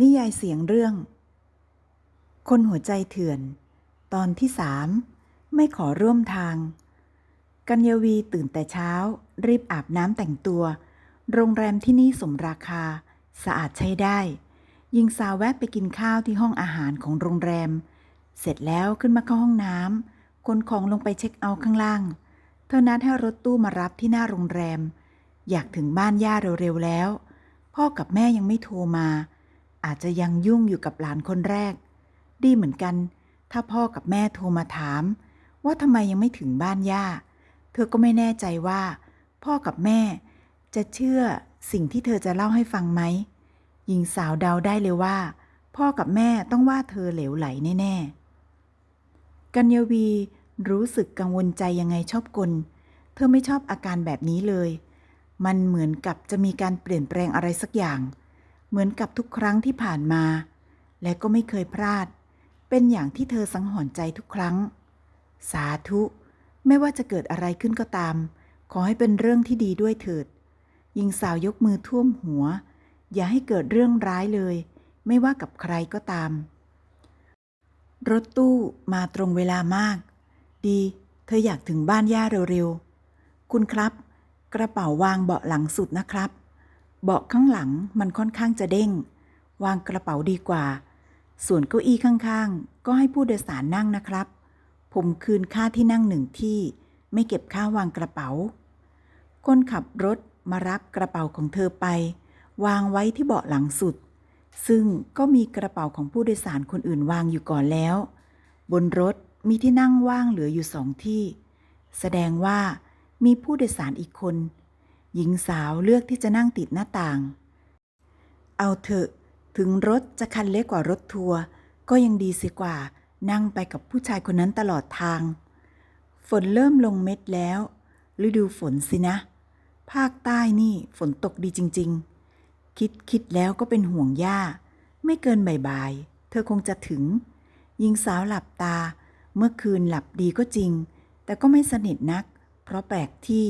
นิยายเสียงเรื่อง คนหัวใจเถื่อน ตอนที่สามไม่ขอร่วมทาง กัญญาวีตื่นแต่เช้า รีบอาบน้ำแต่งตัว โรงแรมที่นี่สมราคา สะอาดใช้ได้หญิงสาวแวะไปกินข้าวที่ห้องอาหารของโรงแรม เสร็จแล้วขึ้นมาเข้าห้องน้ำขนของลงไปเช็คเอาท์ข้างล่าง เธอนัดให้รถตู้มารับที่หน้าโรงแรม อยากถึงบ้านย่าเร็วๆแล้ว พ่อกับแม่ยังไม่โทรมา อาจจะยังยุ่งอยู่กับหลานคนแรก ดีเหมือนกัน ถ้าพ่อกับแม่โทรมาถาม ว่าทำไมยังไม่ถึงบ้านย่า เธอก็ไม่แน่ใจว่า พ่อกับแม่ จะเชื่อสิ่งที่เธอจะเล่าให้ฟังไหมหญิงสาวเดาได้เลยว่า พ่อกับแม่ต้องว่าเธอเหลวไหลแน่ๆ กัญญวีรู้สึกกังวลใจยังไงชอบกล เธอไม่ชอบอาการแบบนี้เลย มันเหมือนกับจะมีการเปลี่ยนแปลงอะไรสักอย่างเเหมือนกับทุกครั้งที่ผ่านมา และก็ไม่เคยพลาด เป็นอย่างที่เธอสังหรณ์ใจทุกครั้ง สาธุ ไม่ว่าจะเกิดอะไรขึ้นก็ตาม ขอให้เป็นเรื่องที่ดีด้วยเถิด หญิงสาวยกมือท่วมหัว อย่าให้เกิดเรื่องร้ายเลย ไม่ว่ากับใครก็ตาม รถตู้มาตรงเวลามาก ดี เธออยากถึงบ้านย่าเร็วๆ คุณครับ กระเป๋าวางเบาะหลังสุดนะครับ เบาะข้างหลังมันค่อนข้างจะเด้ง วางกระเป๋าดีกว่า ส่วนเก้าอี้ข้างๆ ก็ให้ผู้โดยสารนั่งนะครับ ผมคืนค่าที่นั่งหนึ่งที่ ไม่เก็บค่าวางกระเป๋า คนขับรถมารับกระเป๋าของเธอไป วางไว้ที่เบาะหลังสุด ซึ่งก็มีกระเป๋าของผู้โดยสารคนอื่นวางอยู่ก่อนแล้ว บนรถมีที่นั่งว่างเหลืออยู่สองที่ แสดงว่ามีผู้โดยสารอีกคน หญิงสาวเลือกที่จะนั่งติดหน้าต่าง เอาเถอะ ถึงรถจะคันเล็กกว่ารถทัวร์ก็ยังดีเสียกว่า นั่งไปกับผู้ชายคนนั้นตลอดทาง ฝนเริ่มลงเม็ดแล้ว ฤดูฝนสินะ ภาคใต้นี่ฝนตกดีจริง ๆ คิดคิดแล้วก็เป็นห่วงย่า ไม่เกินบ่ายๆเธอคงจะถึง หญิงสาวหลับตา เมื่อคืนหลับดีก็จริง แต่ก็ไม่สนิทนัก เพราะแปลกที่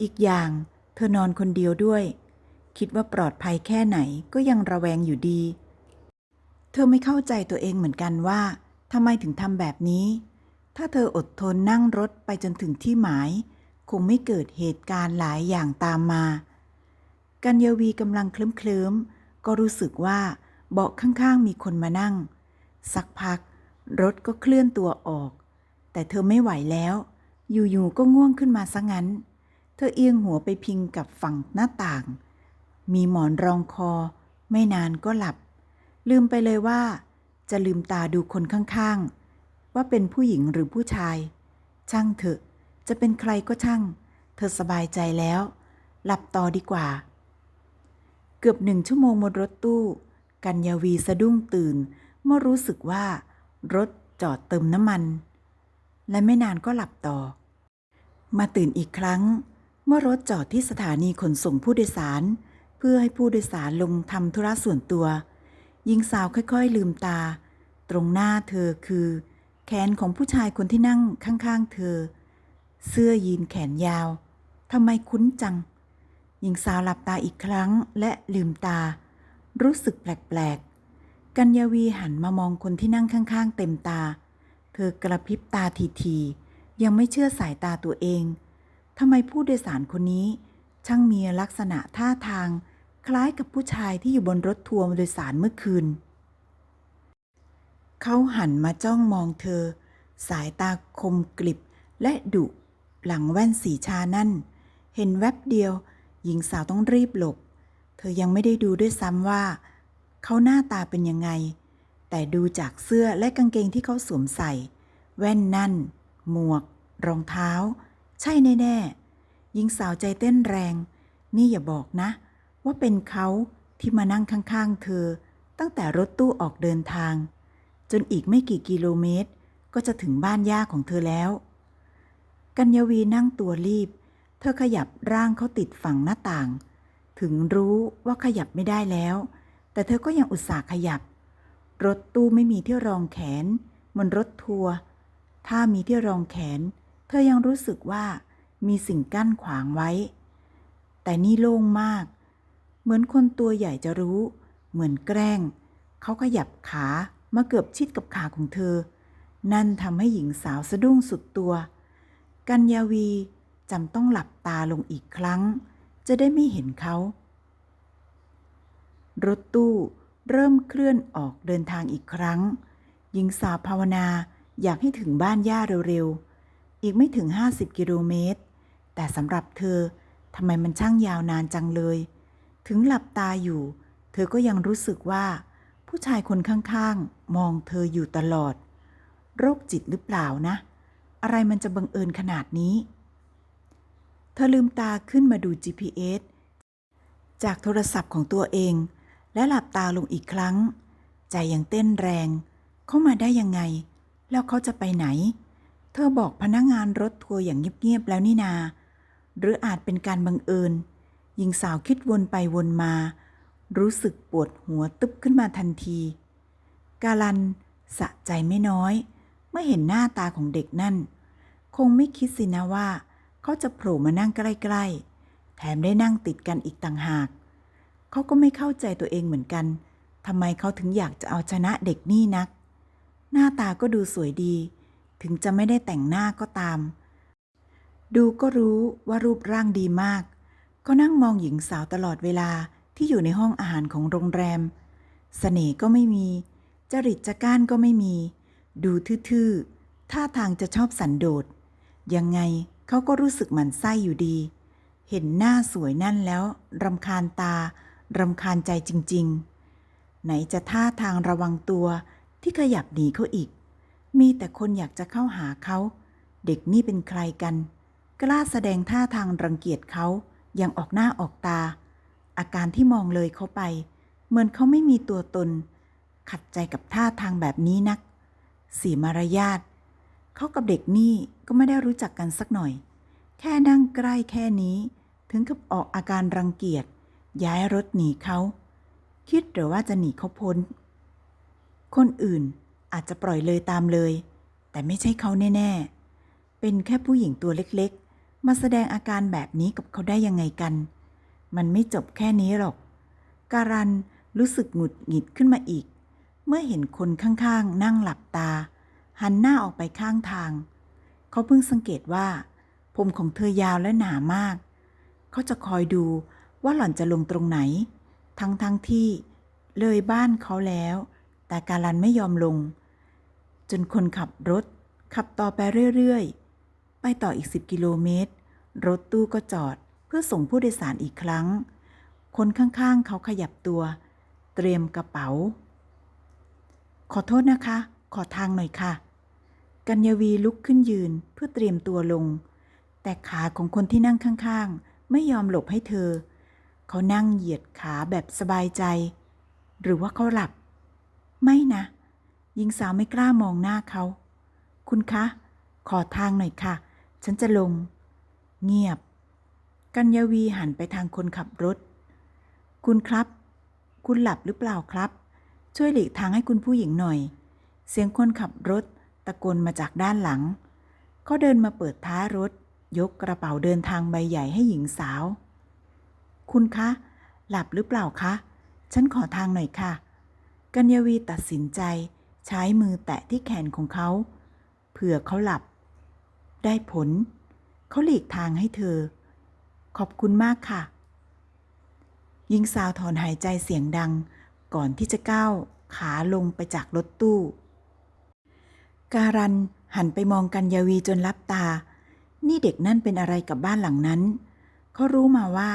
อีกอย่าง เธอนอนคนเดียวด้วย คิดว่าปลอดภัยแค่ไหนก็ยังระแวงอยู่ดี เธอไม่เข้าใจตัวเองเหมือนกันว่าทำไมถึงทำแบบนี้ ถ้าเธออดทนนั่งรถไปจนถึงที่หมาย คงไม่เกิดเหตุการณ์หลายอย่างตามมา กัญญาวีกำลังเคลิ้มเคลิมๆ ก็รู้สึกว่าเบาะข้างๆ มีคนมานั่ง สักพัก รถก็เคลื่อนตัวออก แต่เธอไม่ไหวแล้ว อยู่ๆ ก็ง่วงขึ้นมาซะงั้น เธอเอียงหัวไปพิงกับฝั่งหน้าต่าง มีหมอนรองคอ ไม่นานก็หลับ ลืมไปเลยว่า จะลืมตาดูคนข้างๆ ว่าเป็นผู้หญิงหรือผู้ชาย ช่างเถอะ จะเป็นใครก็ช่าง เธอสบายใจแล้ว หลับต่อดีกว่า เกือบหนึ่งชั่วโมงบนรถตู้ กัญญาวีสะดุ้งตื่น เมื่อรู้สึกว่า รถจอดเติมน้ำมัน และไม่นานก็หลับต่อ มาตื่นอีกครั้ง เมื่อรถจอดที่สถานีขนส่งผู้โดยสาร เพื่อให้ผู้โดยสารลงทำธุระส่วนตัวหญิงสาวค่อยๆ ลืมตา ตรงหน้าเธอคือ แขนของผู้ชายคนที่นั่งข้างๆ เธอ เสื้อยีนแขนยาวทำไมคุ้นจัง หญิงสาวหลับตาอีกครั้งและลืมตา รู้สึกแปลกๆ กัญญาวีหันมามองคนที่นั่งข้างๆ เต็มตา เธอกระพริบตาทีๆ ยังไม่เชื่อสายตาตัวเอง ทำไมผู้โดยสารคนนี้ ช่างมีลักษณะท่าทาง คล้ายกับผู้ชายที่อยู่บนรถทัวร์โดยสารเมื่อคืน เขาหันมาจ้องมองเธอ สายตาคมกริบและดุหลังแว่นสีชานั่น เห็นแวบเดียว หญิงสาวต้องรีบหลบ เธอยังไม่ได้ดูด้วยซ้ำว่า เขาหน้าตาเป็นยังไง แต่ดูจากเสื้อและกางเกงที่เขาสวมใส่ แว่นนั่น หมวก รองเท้า ใช่แน่ๆหญิงสาวใจเต้นแรง นี่อย่าบอกนะ ว่าเป็นเขาที่มานั่งข้าง ๆ เธอ ตั้งแต่รถตู้ออกเดินทาง จนอีกไม่กี่กิโลเมตร ก็จะถึงบ้านย่าของเธอแล้ว กัญญวีนั่งตัวรีบ เธอขยับร่างเขาติดฝั่งหน้าต่าง ถึงรู้ว่าขยับไม่ได้แล้ว แต่เธอก็ยังอุตส่าห์ขยับ รถตู้ไม่มีที่รองแขนมือนรถทัวร์ถ้ามีที่รองแขนเธอยังรู้สึกว่ามีสิ่งกั้นขวางไว้ แต่นี่โล่งมาก เหมือนคนตัวใหญ่จะรู้ เหมือนแกล้ง เขาขยับขามาเกือบชิดกับขาของเธอ นั่นทำให้หญิงสาวสะดุ้งสุดตัว กัญญาวีจำต้องหลับตาลงอีกครั้ง จะได้ไม่เห็นเขา รถตู้เริ่มเคลื่อนออกเดินทางอีกครั้ง หญิงสาวภาวนาอยากให้ถึงบ้านย่าเร็วๆ อีกไม่ถึง 50 กิโลเมตร แต่สำหรับเธอทำไมมันช่างยาวนานจังเลย ถึงหลับตาอยู่ เธอก็ยังรู้สึกว่า ผู้ชายคนข้างๆ มองเธออยู่ตลอด โรคจิตหรือเปล่านะ อะไรมันจะบังเอิญขนาดนี้ เธอลืมตาขึ้นมาดู GPS จากโทรศัพท์ของตัวเอง และหลับตาลงอีกครั้ง ใจยังเต้นแรง เข้ามาได้ยังไง แล้วเขาจะไปไหน เธอบอกพนักงงานรถทัวร์อย่างเงียบๆแล้วนี่นา หรืออาจเป็นการบังเอิญหญิงสาวคิดวนไปวนมา รู้สึกปวดหัวตึบขึ้นมาทันที กาลันสะใจไม่น้อย เมื่อเห็นหน้าตาของเด็กนั่น คงไม่คิดสินะว่าเขาจะโผล่มานั่งใกล้ๆ แถมได้นั่งติดกันอีกต่างหาก เขาก็ไม่เข้าใจตัวเองเหมือนกันทำไมเขาถึงอยากจะเอาชนะเด็กนี่นัก หน้าตาก็ดูสวยดี ถึงจะไม่ได้แต่งหน้าก็ตาม ดูก็รู้ว่ารูปร่างดีมาก ก็นั่งมองหญิงสาวตลอดเวลาที่อยู่ในห้องอาหารของโรงแรมเสน่ห์ก็ไม่มี จริตจัก้านก็ไม่มี ดูทื่อๆท่าทางจะชอบสันโดษ ยังไงเขาก็รู้สึกหมันไส้อยู่ดี เห็นหน้าสวยนั่นแล้วรำคาญตารำคาญใจจริง ๆ ไหนจะท่าทางระวังตัวที่ขยับหนีเขาอีก มีแต่คนอยากจะเข้าหาเขา เด็กนี่เป็นใครกัน กล้าแสดงท่าทางรังเกียจเขาย่างออกหน้าออกตา อาการที่มองเลยเขาไป เหมือนเขาไม่มีตัวตน ขัดใจกับท่าทางแบบนี้นัก สีมารยาทเขากับเด็กนี่ก็ไม่ได้รู้จักกันสักหน่อย แค่นั่งใกล้แค่นี้ ถึงกับออกอาการรังเกียจ ย้ายรถหนีเขา คิดหรือว่าจะหนีเขาพ้น คนอื่น อาจจะปล่อยเลยตามเลย แต่ไม่ใช่เขาแน่ ๆ เป็นแค่ผู้หญิงตัวเล็กๆ มาแสดงอาการแบบนี้กับเขาได้ยังไงกัน มันไม่จบแค่นี้หรอก การันรู้สึกหงุดหงิดขึ้นมาอีก เมื่อเห็นคนข้างๆ นั่งหลับตา หันหน้าออกไปข้างทาง เขาเพิ่งสังเกตว่า ผมของเธอยาวและหนามาก เขาจะคอยดูว่าหล่อนจะลงตรงไหน ทั้งๆทที่เลยบ้านเขาแล้ว แต่การันไม่ยอมลง จนคนขับรถขับต่อไปเรื่อยๆ ไปต่ออีก 10 กิโลเมตร รถตู้ก็จอดเพื่อส่งผู้โดยสารอีกครั้ง คนข้างๆ เขาขยับตัว เตรียมกระเป๋า ขอโทษนะคะ ขอทางหน่อยค่ะ กัญญาวีลุกขึ้นยืนเพื่อเตรียมตัวลง แต่ขาของคนที่นั่งข้างๆ ไม่ยอมหลบให้เธอ เขานั่งเหยียดขาแบบสบายใจ หรือว่าเขาหลับ ไม่นะ หญิงสาวไม่กล้ามองหน้าเขา คุณคะ ขอทางหน่อยค่ะ ฉันจะลง เงียบ กัญญาวีหันไปทางคนขับรถ คุณครับ คุณหลับหรือเปล่าครับ ช่วยหลีกทางให้คุณผู้หญิงหน่อย เสียงคนขับรถ ตะโกนมาจากด้านหลัง เขาเดินมาเปิดท้ายรถ ยกกระเป๋าเดินทางใบใหญ่ให้หญิงสาว คุณคะ หลับหรือเปล่าคะ ฉันขอทางหน่อยค่ะ กัญญาวีตัดสินใจ ใช้มือแตะที่แขนของเขา เผื่อเขาหลับ ได้ผล เขาหลีกทางให้เธอ ขอบคุณมากค่ะ หญิงสาวถอนหายใจเสียงดัง ก่อนที่จะก้าวขาลงไปจากรถตู้ การันหันไปมองกัญญาวีจนลับตา นี่เด็กนั่นเป็นอะไรกับบ้านหลังนั้น เขารู้มาว่า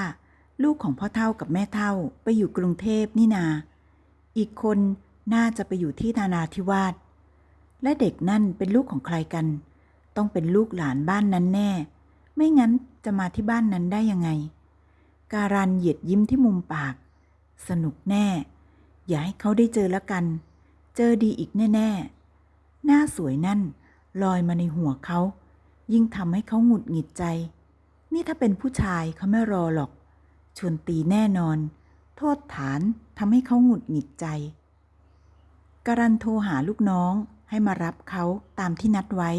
ลูกของพ่อเท่ากับแม่เท่าไปอยู่กรุงเทพนี่นา อีกคน น่าจะไปอยู่ที่นานาธิวาสและเด็กนั่นเป็นลูกของใครกัน ต้องเป็นลูกหลานบ้านนั้นแน่ ไม่งั้นจะมาที่บ้านนั้นได้ยังไง การันเหยียดยิ้มที่มุมปาก สนุกแน่ อย่าให้เขาได้เจอแล้วกัน เจอดีอีกแน่ ๆ หน้าสวยนั่นลอยมาในหัวเขา ยิ่งทำให้เขาหงุดหงิดใจ นี่ถ้าเป็นผู้ชายเขาไม่รอหรอก ชวนตีแน่นอน โทษฐานทำให้เขาหงุดหงิดใจ การันโทรหาลูกน้องให้มารับเขาตามที่นัดไว้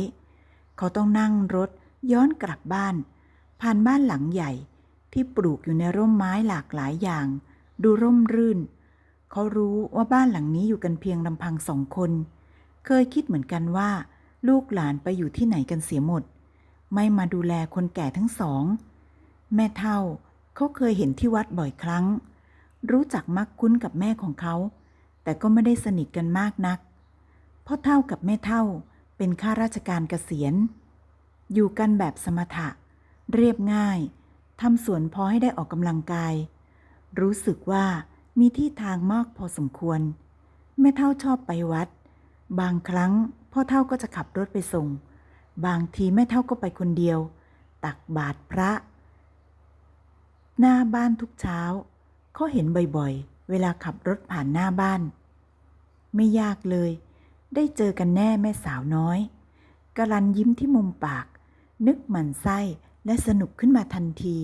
เขาต้องนั่งรถย้อนกลับบ้าน ผ่านบ้านหลังใหญ่ ที่ปลูกอยู่ในร่มไม้หลากหลายอย่าง ดูร่มรื่น เขารู้ว่าบ้านหลังนี้อยู่กันเพียงลำพังสองคน เคยคิดเหมือนกันว่า ลูกหลานไปอยู่ที่ไหนกันเสียหมด ไม่มาดูแลคนแก่ทั้งสอง แม่เท่าเขาเคยเห็นที่วัดบ่อยครั้ง รู้จักมักคุ้นกับแม่ของเขา แต่ก็ไม่ได้สนิทกันมากนัก พ่อเท่ากับแม่เท่าเป็นข้าราชการเกษียณ อยู่กันแบบสมถะ เรียบง่ายทำสวนพอให้ได้ออกกำลังกาย รู้สึกว่ามีที่ทางมากพอสมควร แม่เท่าชอบไปวัด บางครั้งพ่อเท่าก็จะขับรถไปส่ง บางทีแม่เท่าก็ไปคนเดียว ตักบาตรพระ หน้าบ้านทุกเช้าเขาเห็นบ่อยๆ เวลาขับรถผ่านหน้าบ้าน ไม่ยากเลย ได้เจอกันแน่แม่สาวน้อยกรันยิ้มที่มุมปาก นึกหมันไส้และสนุกขึ้นมาทันที